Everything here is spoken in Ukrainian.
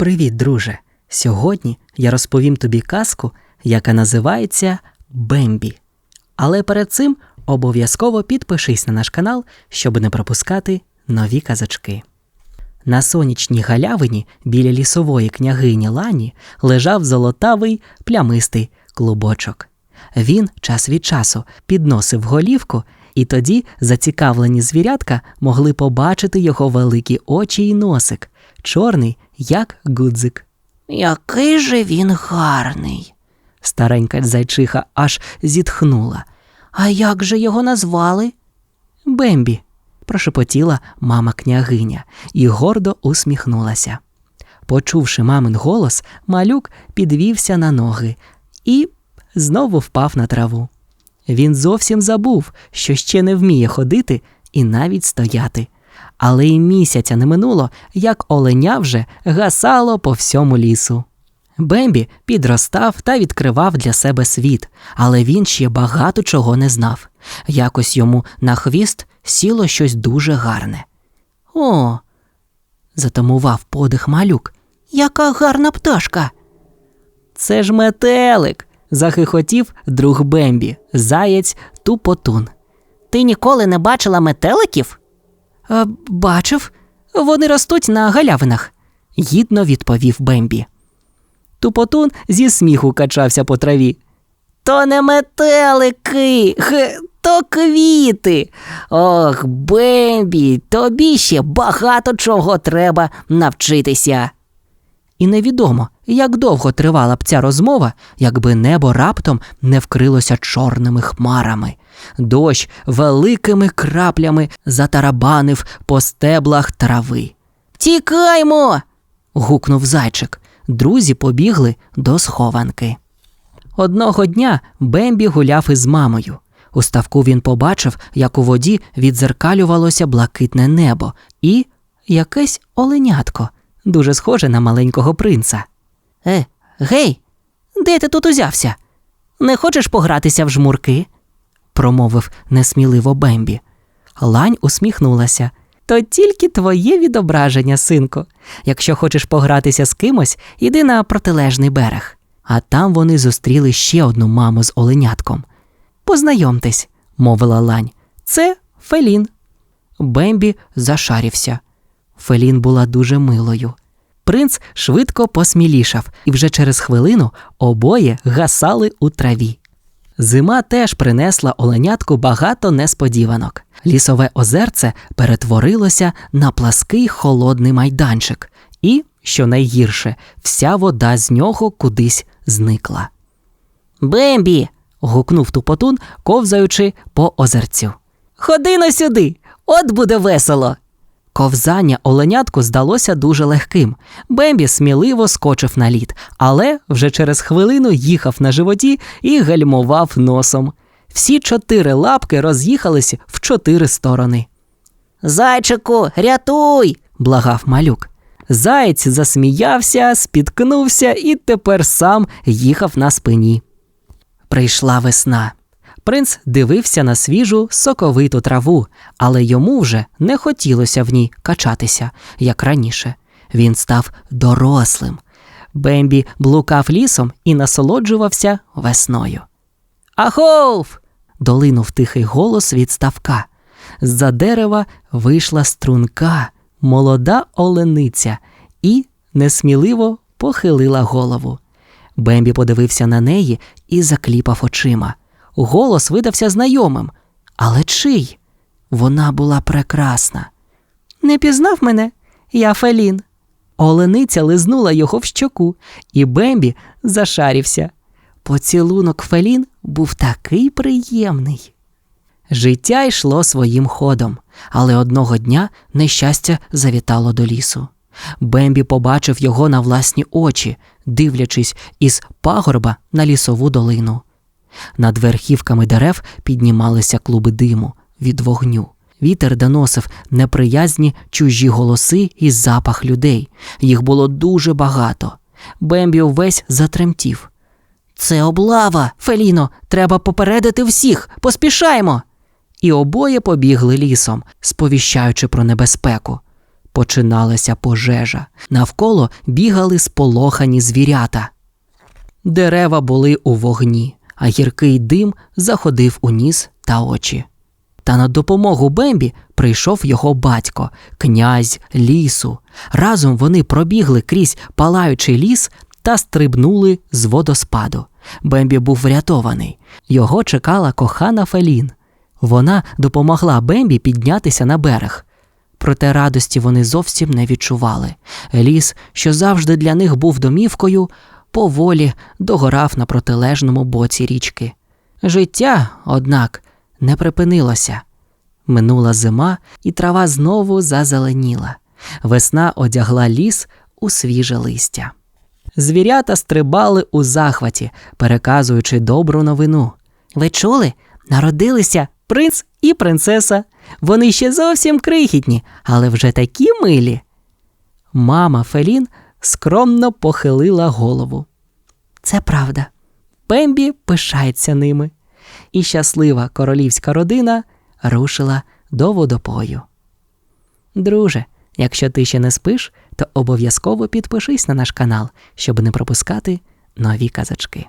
Привіт, друже! Сьогодні я розповім тобі казку, яка називається Бембі. Але перед цим обов'язково підпишись на наш канал, щоб не пропускати нові казочки. На сонячній галявині біля лісової княгині Лані лежав золотавий плямистий клубочок. Він час від часу підносив голівку, і тоді зацікавлені звірятка могли побачити його великі очі й носик, чорний, як гудзик. Який же він гарний. Старенька зайчиха аж зітхнула. А як же його назвали? Бембі, прошепотіла мама княгиня і гордо усміхнулася. Почувши мамин голос, малюк підвівся на ноги і знову впав на траву. Він зовсім забув, що ще не вміє ходити і навіть стояти. Але й місяця не минуло, як оленя вже гасало по всьому лісу. Бембі підростав та відкривав для себе світ, але він ще багато чого не знав. Якось йому на хвіст сіло щось дуже гарне. О, затамував подих малюк. Яка гарна пташка. Це ж метелик. захихотів друг Бембі, заєць тупотун. Ти ніколи не бачила метеликів? «А, Бачив, вони ростуть на галявинах, гідно відповів Бембі. Тупотун зі сміху качався по траві. То не метелики, х, то квіти. Ох, Бембі, тобі ще багато чого треба навчитися. І невідомо, як довго тривала б ця розмова, якби небо раптом не вкрилося чорними хмарами. Дощ великими краплями затарабанив по стеблах трави. Тікаймо. гукнув зайчик. Друзі побігли до схованки. Одного дня Бембі гуляв із мамою. У ставку він побачив, як у воді відзеркалювалося блакитне небо і якесь оленятко, дуже схоже на маленького принца. Е, гей, де ти тут узявся? Не хочеш погратися в жмурки? промовив несміливо Бембі. Лань усміхнулася. То тільки твоє відображення, синку. Якщо хочеш погратися з кимось, іди на протилежний берег. А там вони зустріли ще одну маму з оленятком. Познайомтесь, мовила лань. Це Фелін. Бембі зашарівся. Фелін була дуже милою. Принц швидко посмілішав, і вже через хвилину обоє гасали у траві. Зима теж принесла оленятку багато несподіванок. Лісове озерце перетворилося на плаский холодний майданчик, і, що найгірше, вся вода з нього кудись зникла. Бембі, гукнув тупотун, ковзаючи по озерцю. ходи на сюди, от буде весело. Ковзання оленятку здалося дуже легким. Бембі сміливо скочив на лід, але вже через хвилину їхав на животі і гальмував носом. Всі чотири лапки роз'їхалися в чотири сторони. Зайчику, рятуй. Благав малюк. Заєць засміявся, спіткнувся і тепер сам їхав на спині. Прийшла весна. Принц дивився на свіжу соковиту траву, але йому вже не хотілося в ній качатися, як раніше. Він став дорослим. Бембі блукав лісом і насолоджувався весною. Ахов! долинув тихий голос від ставка. З-за дерева вийшла струнка, молода олениця і несміливо похилила голову. Бембі подивився на неї і закліпав очима. Голос видався знайомим. Але чий? Вона була прекрасна. Не пізнав мене? Я Фелін. Олениця лизнула його в щоку, і Бембі зашарівся. Поцілунок Фелін був такий приємний. Життя йшло своїм ходом, але одного дня нещастя завітало до лісу. Бембі побачив його на власні очі, дивлячись із пагорба на лісову долину. Над верхівками дерев піднімалися клуби диму від вогню. Вітер доносив неприязні чужі голоси і запах людей. Їх було дуже багато. Бембі увесь затремтів. Це облава, Феліно, треба попередити всіх, поспішаймо. І обоє побігли лісом, сповіщаючи про небезпеку. починалася пожежа. Навколо бігали сполохані звірята. Дерева були у вогні, а гіркий дим заходив у ніс та очі. Та на допомогу Бембі прийшов його батько, князь лісу. Разом вони пробігли крізь палаючий ліс та стрибнули з водоспаду. Бембі був врятований. Його чекала кохана Фелін. Вона допомогла Бембі піднятися на берег. Проте радості вони зовсім не відчували. Ліс, що завжди для них був домівкою, поволі догорав на протилежному боці річки. Життя, однак, не припинилося. Минула зима, і трава знову зазеленіла. Весна одягла ліс у свіже листя. Звірята стрибали у захваті, переказуючи добру новину. Ви чули? Народилися Принц і принцеса. Вони ще зовсім крихітні, але вже такі милі. Мама Фелін скромно похилила голову. це правда. Пембі пишається ними. І щаслива королівська родина рушила до водопою. Друже, якщо ти ще не спиш, то обов'язково підпишись на наш канал, щоб не пропускати нові казачки.